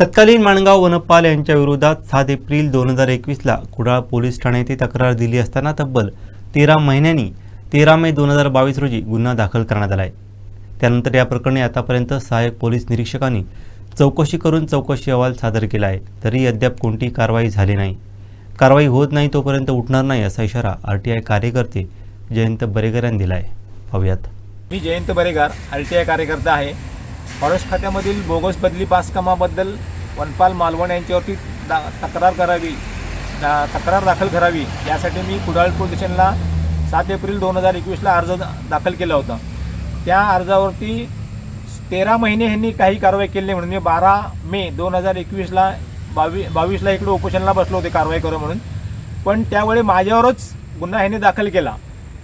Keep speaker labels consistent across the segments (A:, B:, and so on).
A: तत्कालीन माणगाव वनपाल यांच्या विरोधात सात एप्रिल दोन हजार एकवीसला कुडाळ पोलीस ठाणे येथे तक्रार दिली असताना तब्बल तेरा महिन्यांनी तेरा मे दोन हजार बावीस रोजी गुन्हा दाखल करण्यात आला आहे त्यानंतर या प्रकरणी आतापर्यंत सहाय्यक पोलीस निरीक्षकांनी चौकशी करून चौकशी अहवाल सादर केला आहे. तरी अद्याप कोणती कारवाई झाली नाही. कारवाई होत नाही तोपर्यंत उठणार नाही असा इशारा आर टी आय कार्यकर्ते जयंत बरेगर यांनी दिला आहे पाहूयात.
B: मी Jayant Baregar R T I कार्यकर्ता आहे. फॉरेस्ट खात्यामधील बोगस बदली पासकामाबद्दल वनपाल मालवण यांच्यावरती दा तक्रार करावी. दा तक्रार दाखल करावी. यासाठी मी कुडाळ पोलीस स्टेशनला सात एप्रिल दोन हजार एकवीसला अर्ज दाखल केला होता. त्या अर्जावरती तेरा महिने ह्यांनी काही कारवाई केली नाही म्हणून मी बारा मे दोन हजार एकवीसला बावी बावीसला इकडे उपोषणाला बसलो होते कारवाई करू म्हणून. पण त्यावेळी माझ्यावरच गुन्हा ह्यांनी दाखल केला.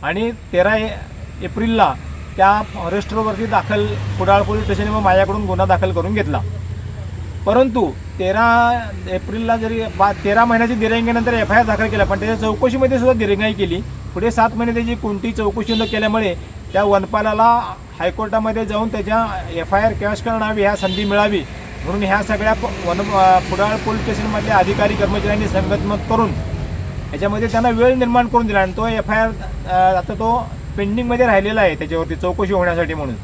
B: आणि तेरा ए एप्रिलला त्या फॉरेस्टरवरती दाखल कुडाळ पोलीस स्टेशनवर माझ्याकडून गुन्हा दाखल करून घेतला. परंतु तेरा एप्रिलला जरी बा तेरा महिन्याची दिरंगीनंतर एफ आय आर दाखल केला पण त्याच्या चौकशीमध्ये सुद्धा दिरंगाई केली. पुढे सात महिने त्याची कोणती चौकशी न केल्यामुळे त्या वनपालाला हायकोर्टामध्ये जाऊन त्याच्या एफ आय आर कॅश करणावी ह्या संधी मिळावी म्हणून ह्या सगळ्या वन अ, कुडाळ पोलीस स्टेशनमधल्या अधिकारी कर्मचाऱ्यांनी संगतमत करून याच्यामध्ये त्यांना वेळ निर्माण करून दिला. आणि तो एफ आय आर आता तो पेंडिंगमध्ये राहिलेला आहे त्याच्यावरती चौकशी होण्यासाठी म्हणून.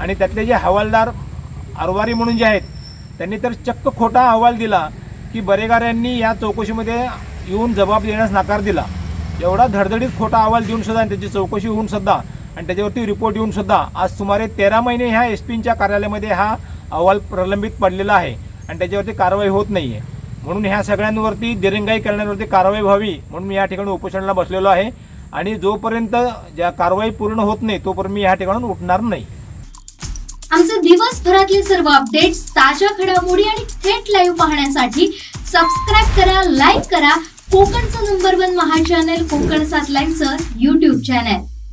B: आणि त्यातले जे हवालदार अरवारी म्हणून जे आहेत त्यांनी तर चक्क खोटा अहवाल दिला की बरेगार यांनी या चौकशीमध्ये येऊन जबाब देण्यास नकार दिला. एवढा धडधडीत खोटा अहवाल देऊन सुद्धा आणि त्याची चौकशी होऊन सुद्धा आणि त्याच्यावरती रिपोर्ट येऊन सुद्धा आज सुमारे तेरा महिने ह्या एस पींच्या कार्यालयामध्ये हा अहवाल प्रलंबित पडलेला आहे आणि त्याच्यावरती कारवाई होत नाही आहे म्हणून ह्या सगळ्यांवरती दिरंगाई करण्यावरती कारवाई व्हावी म्हणून मी या ठिकाणी उपोषणाला बसलेलो आहे. आणि जोपर्यंत ज्या कारवाई पूर्ण होत नाही तोपर्यंत मी या ठिकाणून उठणार नाही.
C: आमचे दिवसभरातले सर्व अपडेट्स ताज्या घडामोडी आणि थेट लाईव्ह पाहण्यासाठी सबस्क्राईब करा लाईक करा. कोकणचं नंबर वन महा चॅनल कोकण सात लाईनचं युट्यूब चॅनल